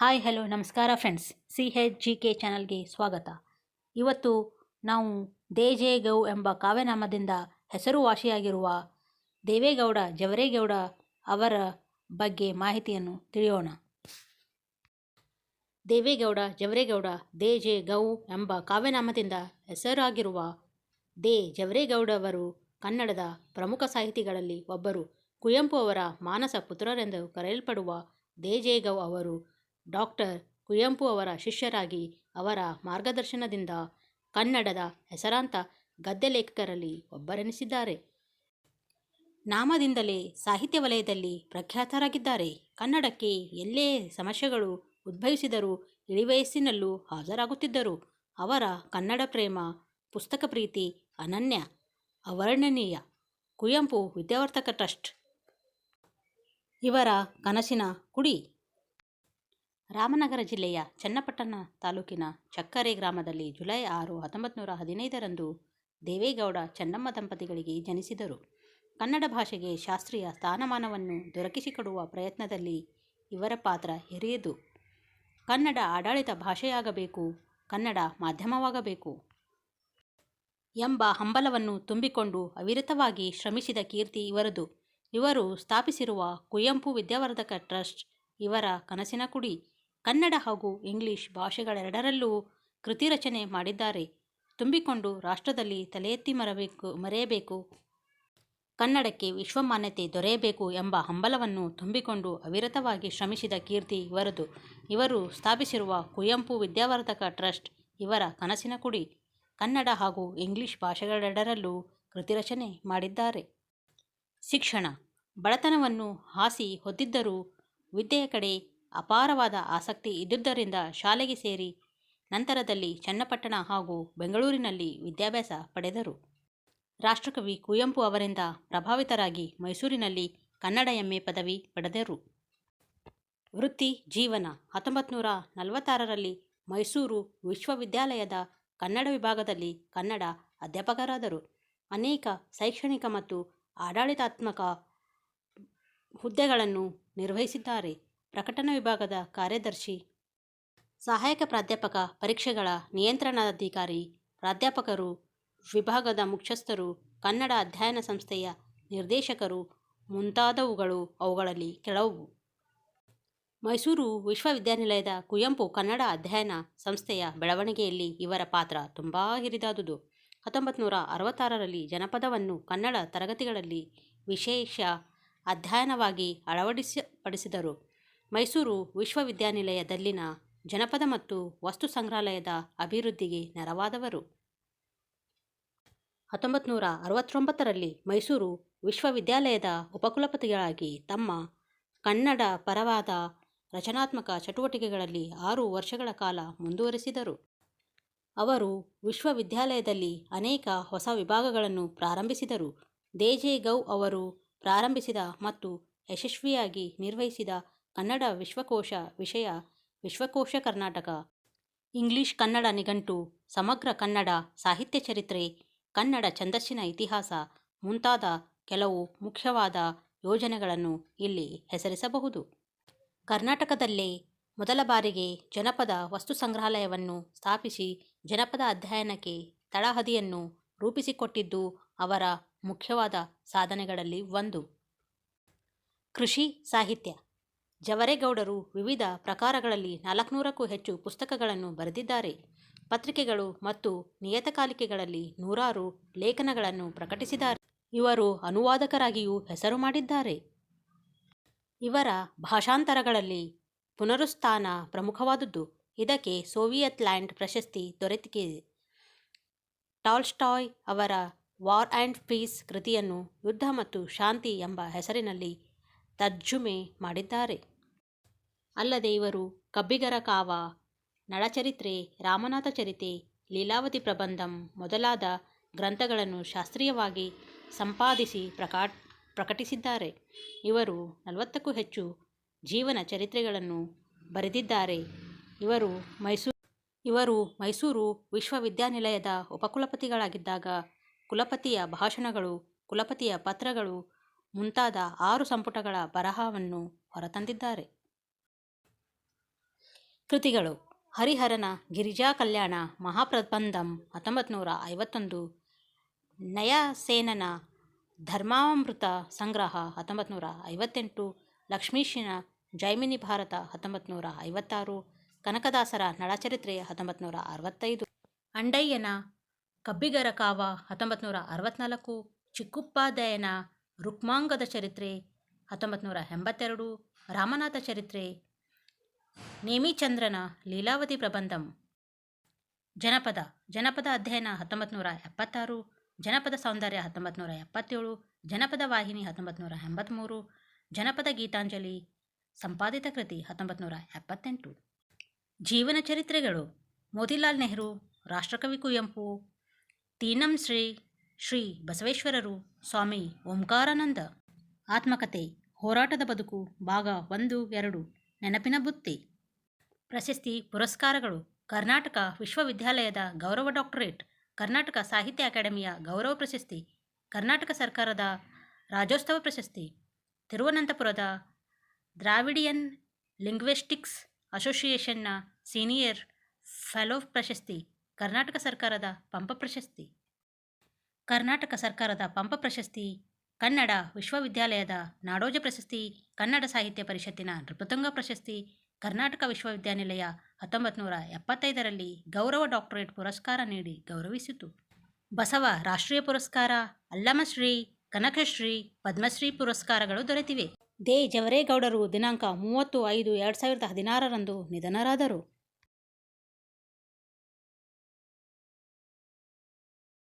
Hi, hello, ನಮಸ್ಕಾರ friends. C H G K ಚಾನಲ್ಗೆ ಸ್ವಾಗತ. ಇವತ್ತು ನಾವು ದೇಜೇಗೌ ಎಂಬ ಕಾವ್ಯನಾಮದಿಂದ ಹೆಸರುವಾಸಿಯಾಗಿರುವ ದೇವೇಗೌಡ, ಜವರೇಗೌಡ ಅವರ ಬಗ್ಗೆ ಮಾಹಿತಿಯನ್ನು ತಿಳಿಯೋಣ. ದೇವೇಗೌಡ, ಜವರೇಗೌಡ ದೇ ಜೆ ಗೌ ಎಂಬ ಕಾವ್ಯನಾಮದಿಂದ ಹೆಸರಾಗಿರುವ ದೇ ಜವರೇಗೌಡವರು ಕನ್ನಡದ ಪ್ರಮುಖ ಸಾಹಿತಿಗಳಲ್ಲಿ ಒಬ್ಬರು. ಕುವೆಂಪು ಅವರ ಮಾನಸ ಪುತ್ರರೆಂದು ಕರೆಯಲ್ಪಡುವ ದೇಜೇಗೌ ಅವರು ಡಾಕ್ಟರ್ ಕುವೆಂಪು ಅವರ ಶಿಷ್ಯರಾಗಿ ಅವರ ಮಾರ್ಗದರ್ಶನದಿಂದ ಕನ್ನಡದ ಹೆಸರಾಂತ ಗದ್ಯ ಲೇಖಕರಲ್ಲಿ ಒಬ್ಬರೆನಿಸಿದ್ದಾರೆ. ನಾಮದಿಂದಲೇ ಸಾಹಿತ್ಯ ವಲಯದಲ್ಲಿ ಪ್ರಖ್ಯಾತರಾಗಿದ್ದಾರೆ. ಕನ್ನಡಕ್ಕೆ ಎಲ್ಲೇ ಸಮಸ್ಯೆಗಳು ಉದ್ಭವಿಸಿದರೂ ಇಳಿವಯಸ್ಸಿನಲ್ಲೂ ಹಾಜರಾಗುತ್ತಿದ್ದರು. ಅವರ ಕನ್ನಡ ಪ್ರೇಮ, ಪುಸ್ತಕ ಪ್ರೀತಿ ಅನನ್ಯ, ಅವರ್ಣನೀಯ. ಕುವೆಂಪು ವಿದ್ಯಾವರ್ತಕ ಟ್ರಸ್ಟ್. ಇವರ ಕನಸಿನ ಕುಡಿ. ರಾಮನಗರ ಜಿಲ್ಲೆಯ ಚನ್ನಪಟ್ಟಣ ತಾಲೂಕಿನ ಚಕ್ಕರೆ ಗ್ರಾಮದಲ್ಲಿ ಜುಲೈ ಆರು ಹತ್ತೊಂಬತ್ತು ನೂರ ಹದಿನೈದರಂದು ದೇವೇಗೌಡ ಚೆನ್ನಮ್ಮ ದಂಪತಿಗಳಿಗೆ ಜನಿಸಿದರು. ಕನ್ನಡ ಭಾಷೆಗೆ ಶಾಸ್ತ್ರೀಯ ಸ್ಥಾನಮಾನವನ್ನು ದೊರಕಿಸಿಕೊಡುವ ಪ್ರಯತ್ನದಲ್ಲಿ ಇವರ ಪಾತ್ರ ಹಿರಿಯದು ಕನ್ನಡ ಆಡಳಿತ ಭಾಷೆಯಾಗಬೇಕು, ಕನ್ನಡ ಮಾಧ್ಯಮವಾಗಬೇಕು ಎಂಬ ಹಂಬಲವನ್ನು ತುಂಬಿಕೊಂಡು ಅವಿರತವಾಗಿ ಶ್ರಮಿಸಿದ ಕೀರ್ತಿ ಇವರದು. ಇವರು ಸ್ಥಾಪಿಸಿರುವ ಕುವೆಂಪು ವಿದ್ಯಾವರ್ಧಕ ಟ್ರಸ್ಟ್ ಇವರ ಕನಸಿನ ಕುಡಿ. ಕನ್ನಡ ಹಾಗೂ ಇಂಗ್ಲಿಷ್ ಭಾಷೆಗಳೆರಡರಲ್ಲೂ ಕೃತಿ ರಚನೆ ಮಾಡಿದ್ದಾರೆ. ತುಂಬಿಕೊಂಡು ರಾಷ್ಟ್ರದಲ್ಲಿ ತಲೆ ಎತ್ತಿ ಮರಬೇಕು, ಮರೆಯಬೇಕು, ಕನ್ನಡಕ್ಕೆ ವಿಶ್ವಮಾನ್ಯತೆ ದೊರೆಯಬೇಕು ಎಂಬ ಹಂಬಲವನ್ನು ತುಂಬಿಕೊಂಡು ಅವಿರತವಾಗಿ ಶ್ರಮಿಸಿದ ಕೀರ್ತಿ ಇವರದು. ಇವರು ಸ್ಥಾಪಿಸಿರುವ ಕುವೆಂಪು ವಿದ್ಯಾವರ್ಧಕ ಟ್ರಸ್ಟ್ ಇವರ ಕನಸಿನ ಕುಡಿ. ಕನ್ನಡ ಹಾಗೂ ಇಂಗ್ಲಿಷ್ ಭಾಷೆಗಳೆರಡರಲ್ಲೂ ಕೃತಿ ರಚನೆ ಮಾಡಿದ್ದಾರೆ. ಶಿಕ್ಷಣ, ಬಡತನವನ್ನು ಹಾಸಿ ಹೊದ್ದಿದ್ದರೂ ವಿದ್ಯೆಯ ಕಡೆ ಅಪಾರವಾದ ಆಸಕ್ತಿ ಇದ್ದುದರಿಂದ ಶಾಲೆಗೆ ಸೇರಿ ನಂತರದಲ್ಲಿ ಚನ್ನಪಟ್ಟಣ ಹಾಗೂ ಬೆಂಗಳೂರಿನಲ್ಲಿ ವಿದ್ಯಾಭ್ಯಾಸ ಪಡೆದರು. ರಾಷ್ಟ್ರಕವಿ ಕುವೆಂಪು ಅವರಿಂದ ಪ್ರಭಾವಿತರಾಗಿ ಮೈಸೂರಿನಲ್ಲಿ ಕನ್ನಡ ಎಂಎ ಪದವಿ ಪಡೆದರು. ವೃತ್ತಿ ಜೀವನ ಹತ್ತೊಂಬತ್ತು ನೂರ ನಲವತ್ತಾರರಲ್ಲಿ ಮೈಸೂರು ವಿಶ್ವವಿದ್ಯಾಲಯದ ಕನ್ನಡ ವಿಭಾಗದಲ್ಲಿ ಕನ್ನಡ ಅಧ್ಯಾಪಕರಾದರು. ಅನೇಕ ಶೈಕ್ಷಣಿಕ ಮತ್ತು ಆಡಳಿತಾತ್ಮಕ ಹುದ್ದೆಗಳನ್ನು ನಿರ್ವಹಿಸಿದ್ದಾರೆ. ಪ್ರಕಟಣಾ ವಿಭಾಗದ ಕಾರ್ಯದರ್ಶಿ, ಸಹಾಯಕ ಪ್ರಾಧ್ಯಾಪಕ, ಪರೀಕ್ಷೆಗಳ ನಿಯಂತ್ರಣಾಧಿಕಾರಿ, ಪ್ರಾಧ್ಯಾಪಕರು, ವಿಭಾಗದ ಮುಖ್ಯಸ್ಥರು, ಕನ್ನಡ ಅಧ್ಯಯನ ಸಂಸ್ಥೆಯ ನಿರ್ದೇಶಕರು ಮುಂತಾದವುಗಳು ಅವುಗಳಲ್ಲಿ ಕೆಲವು. ಮೈಸೂರು ವಿಶ್ವವಿದ್ಯಾನಿಲಯದ ಕುವೆಂಪು ಕನ್ನಡ ಅಧ್ಯಯನ ಸಂಸ್ಥೆಯ ಬೆಳವಣಿಗೆಯಲ್ಲಿ ಇವರ ಪಾತ್ರ ತುಂಬ ಹಿರಿದಾದುದು. ಹತ್ತೊಂಬತ್ತು ನೂರ ಅರವತ್ತಾರರಲ್ಲಿ ಜನಪದವನ್ನು ಕನ್ನಡ ತರಗತಿಗಳಲ್ಲಿ ವಿಶೇಷ ಅಧ್ಯಯನವಾಗಿ ಅಳವಡಿಸಿಪಡಿಸಿದರು. ಮೈಸೂರು ವಿಶ್ವವಿದ್ಯಾನಿಲಯದಲ್ಲಿನ ಜನಪದ ಮತ್ತು ವಸ್ತು ಸಂಗ್ರಹಾಲಯದ ಅಭಿವೃದ್ಧಿಗೆ ನೆರವಾದವರು. ಹತ್ತೊಂಬತ್ತು ನೂರ ಅರವತ್ತೊಂಬತ್ತರಲ್ಲಿ ಮೈಸೂರು ವಿಶ್ವವಿದ್ಯಾಲಯದ ಉಪಕುಲಪತಿಗಳಾಗಿ ತಮ್ಮ ಕನ್ನಡ ಪರವಾದ ರಚನಾತ್ಮಕ ಚಟುವಟಿಕೆಗಳಲ್ಲಿ ಆರು ವರ್ಷಗಳ ಕಾಲ ಮುಂದುವರೆಸಿದರು. ಅವರು ವಿಶ್ವವಿದ್ಯಾಲಯದಲ್ಲಿ ಅನೇಕ ಹೊಸ ವಿಭಾಗಗಳನ್ನು ಪ್ರಾರಂಭಿಸಿದರು. ದೇಜೆ ಗೌ ಅವರು ಪ್ರಾರಂಭಿಸಿದ ಮತ್ತು ಯಶಸ್ವಿಯಾಗಿ ನಿರ್ವಹಿಸಿದ ಕನ್ನಡ ವಿಶ್ವಕೋಶ ವಿಷಯ ವಿಶ್ವಕೋಶ ಕರ್ನಾಟಕ. ಇಂಗ್ಲಿಷ್ ಕನ್ನಡ ನಿಘಂಟು, ಸಮಗ್ರ ಕನ್ನಡ ಸಾಹಿತ್ಯ ಚರಿತ್ರೆ, ಕನ್ನಡ ಛಂದಸ್ಸಿನ ಇತಿಹಾಸ ಮುಂತಾದ ಕೆಲವು ಮುಖ್ಯವಾದ ಯೋಜನೆಗಳನ್ನು ಇಲ್ಲಿ ಹೆಸರಿಸಬಹುದು. ಕರ್ನಾಟಕದಲ್ಲೇ ಮೊದಲ ಬಾರಿಗೆ ಜನಪದ ವಸ್ತು ಸಂಗ್ರಹಾಲಯವನ್ನು ಸ್ಥಾಪಿಸಿ ಜನಪದ ಅಧ್ಯಯನಕ್ಕೆ ತಳಹದಿಯನ್ನು ರೂಪಿಸಿಕೊಟ್ಟಿದ್ದು ಅವರ ಮುಖ್ಯವಾದ ಸಾಧನೆಗಳಲ್ಲಿ ಒಂದು. ಕೃಷಿ ಸಾಹಿತ್ಯ. ಜವರೇಗೌಡರು ವಿವಿಧ ಪ್ರಕಾರಗಳಲ್ಲಿ ನಾಲ್ಕುನೂರಕ್ಕೂ ಹೆಚ್ಚು ಪುಸ್ತಕಗಳನ್ನು ಬರೆದಿದ್ದಾರೆ. ಪತ್ರಿಕೆಗಳು ಮತ್ತು ನಿಯತಕಾಲಿಕೆಗಳಲ್ಲಿ ನೂರಾರು ಲೇಖನಗಳನ್ನು ಪ್ರಕಟಿಸಿದ್ದಾರೆ. ಇವರು ಅನುವಾದಕರಾಗಿಯೂ ಹೆಸರು ಮಾಡಿದ್ದಾರೆ. ಇವರ ಭಾಷಾಂತರಗಳಲ್ಲಿ ಪುನರುಸ್ಥಾನ ಪ್ರಮುಖವಾದುದು ಇದಕ್ಕೆ ಸೋವಿಯತ್ ಲ್ಯಾಂಡ್ ಪ್ರಶಸ್ತಿ ದೊರೆತಿದೆ ಟಾಲ್ಸ್ಟಾಯ್ ಅವರ ವಾರ್ ಆ್ಯಂಡ್ ಪೀಸ್ ಕೃತಿಯನ್ನು ಯುದ್ಧ ಮತ್ತು ಶಾಂತಿ ಎಂಬ ಹೆಸರಿನಲ್ಲಿ ತರ್ಜುಮೆ ಮಾಡಿದ್ದಾರೆ. ಅಲ್ಲದೆ ಇವರು ಕಬ್ಬಿಗರ ಕಾವ, ನಳಚರಿತ್ರೆ, ರಾಮನಾಥ ಚರಿತೆ, ಲೀಲಾವತಿ ಪ್ರಬಂಧಂ ಮೊದಲಾದ ಗ್ರಂಥಗಳನ್ನು ಶಾಸ್ತ್ರೀಯವಾಗಿ ಸಂಪಾದಿಸಿ ಪ್ರಕಾ, ಪ್ರಕಟಿಸಿದ್ದಾರೆ. ಇವರು ನಲವತ್ತಕ್ಕೂ ಹೆಚ್ಚು ಜೀವನ ಚರಿತ್ರೆಗಳನ್ನು ಬರೆದಿದ್ದಾರೆ. ಇವರು ಮೈಸೂರು ಇವರು ಮೈಸೂರು ವಿಶ್ವವಿದ್ಯಾನಿಲಯದ ಉಪಕುಲಪತಿಗಳಾಗಿದ್ದಾಗ ಕುಲಪತಿಯ ಭಾಷಣಗಳು, ಕುಲಪತಿಯ ಪತ್ರಗಳು ಮುಂತಾದ ಆರು ಸಂಪುಟಗಳ ಬರಹವನ್ನು ಹೊರತಂದಿದ್ದಾರೆ. ಕೃತಿಗಳು ಹರಿಹರನ ಗಿರಿಜಾ ಕಲ್ಯಾಣ ಮಹಾಪ್ರಬಂಧಂ ಹತ್ತೊಂಬತ್ತು ನೂರ ಐವತ್ತೊಂದು, ನಯಸೇನನ ಧರ್ಮಾಮೃತ ಸಂಗ್ರಹ ಹತ್ತೊಂಬತ್ತು ನೂರ ಐವತ್ತೆಂಟು, ಲಕ್ಷ್ಮೀಶಿನ ಜೈಮಿನಿ ಭಾರತ ಹತ್ತೊಂಬತ್ತು ನೂರ ಐವತ್ತಾರು, ಕನಕದಾಸರ ನಳಚರಿತ್ರೆ ಹತ್ತೊಂಬತ್ತು ನೂರ ಅರವತ್ತೈದು, ಅಂಡಯ್ಯನ ಕಬ್ಬಿಗರ ಕಾವ ಹತ್ತೊಂಬತ್ತು ನೂರ ಅರವತ್ತ್ನಾಲ್ಕು ಚಿಕ್ಕುಪ್ಪಾದಯನ ರುಕ್ಮಾಂಗದ ಚರಿತ್ರೆ ಹತ್ತೊಂಬತ್ತು ನೂರ ಎಂಬತ್ತೆರಡು, ರಾಮನಾಥ ಚರಿತ್ರೆ ನೇಮಿಚಂದ್ರನ ಲೀಲಾವತಿ ಪ್ರಬಂಧಂ. ಜನಪದ ಜನಪದ ಅಧ್ಯಯನ ಹತ್ತೊಂಬತ್ತು ನೂರ ಎಪ್ಪತ್ತಾರು, ಜನಪದ ಸೌಂದರ್ಯ ಹತ್ತೊಂಬತ್ತು ನೂರ ಎಪ್ಪತ್ತೇಳು, ಜನಪದ ವಾಹಿನಿ ಹತ್ತೊಂಬತ್ತು ನೂರ ಎಂಬತ್ತ್ಮೂರು ಜನಪದ ಗೀತಾಂಜಲಿ ಸಂಪಾದಿತ ಕೃತಿ ಹತ್ತೊಂಬತ್ತು ನೂರ ಎಪ್ಪತ್ತೆಂಟು. ಜೀವನ ಚರಿತ್ರೆಗಳು, ಮೋತಿಲಾಲ್ ನೆಹರು, ರಾಷ್ಟ್ರಕವಿ ಕುವೆಂಪು, ತೀನಂ ಶ್ರೀ ಶ್ರೀ ಬಸವೇಶ್ವರರು, ಸ್ವಾಮಿ ಓಂಕಾರಾನಂದ. ಆತ್ಮಕತೆ, ಹೋರಾಟದ ಬದುಕು, ಭಾಗ ಒಂದು, ಎರಡು. ನೆನಪಿನ ಬುತ್ತಿ. ಪ್ರಶಸ್ತಿ, ಪುರಸ್ಕಾರಗಳು, ಕರ್ನಾಟಕ ವಿಶ್ವವಿದ್ಯಾಲಯದ ಗೌರವ ಡಾಕ್ಟರೇಟ್, ಕರ್ನಾಟಕ ಸಾಹಿತ್ಯ ಅಕಾಡೆಮಿಯ ಗೌರವ ಪ್ರಶಸ್ತಿ, ಕರ್ನಾಟಕ ಸರ್ಕಾರದ ರಾಜ್ಯೋತ್ಸವ ಪ್ರಶಸ್ತಿ, ತಿರುವನಂತಪುರದ ದ್ರಾವಿಡಿಯನ್ ಲಿಂಗ್ವಿಸ್ಟಿಕ್ಸ್ ಅಸೋಸಿಯೇಷನ್ನ ಸೀನಿಯರ್ ಫೆಲೋ ಪ್ರಶಸ್ತಿ, ಕರ್ನಾಟಕ ಸರ್ಕಾರದ ಪಂಪ ಪ್ರಶಸ್ತಿ. ಕರ್ನಾಟಕ ಸರ್ಕಾರದ ಪಂಪ ಪ್ರಶಸ್ತಿ ಕನ್ನಡ ವಿಶ್ವವಿದ್ಯಾಲಯದ ನಾಡೋಜ ಪ್ರಶಸ್ತಿ, ಕನ್ನಡ ಸಾಹಿತ್ಯ ಪರಿಷತ್ತಿನ ನೃಪತುಂಗ ಪ್ರಶಸ್ತಿ, ಕರ್ನಾಟಕ ವಿಶ್ವವಿದ್ಯಾನಿಲಯ ಹತ್ತೊಂಬತ್ತು ನೂರ ಎಪ್ಪತ್ತೈದರಲ್ಲಿ ಗೌರವ ಡಾಕ್ಟರೇಟ್ ಪುರಸ್ಕಾರ ನೀಡಿ ಗೌರವಿಸಿತು. ಬಸವ ರಾಷ್ಟ್ರೀಯ ಪುರಸ್ಕಾರ, ಅಲ್ಲಮಶ್ರೀ, ಕನಕಶ್ರೀ, ಪದ್ಮಶ್ರೀ ಪುರಸ್ಕಾರಗಳು ದೊರೆತಿವೆ. ದೇ. ಜವರೇಗೌಡರು ದಿನಾಂಕ ಮೂವತ್ತು ಐದು ಎರಡು ಸಾವಿರದ ಹದಿನಾರರಂದು ನಿಧನರಾದರು.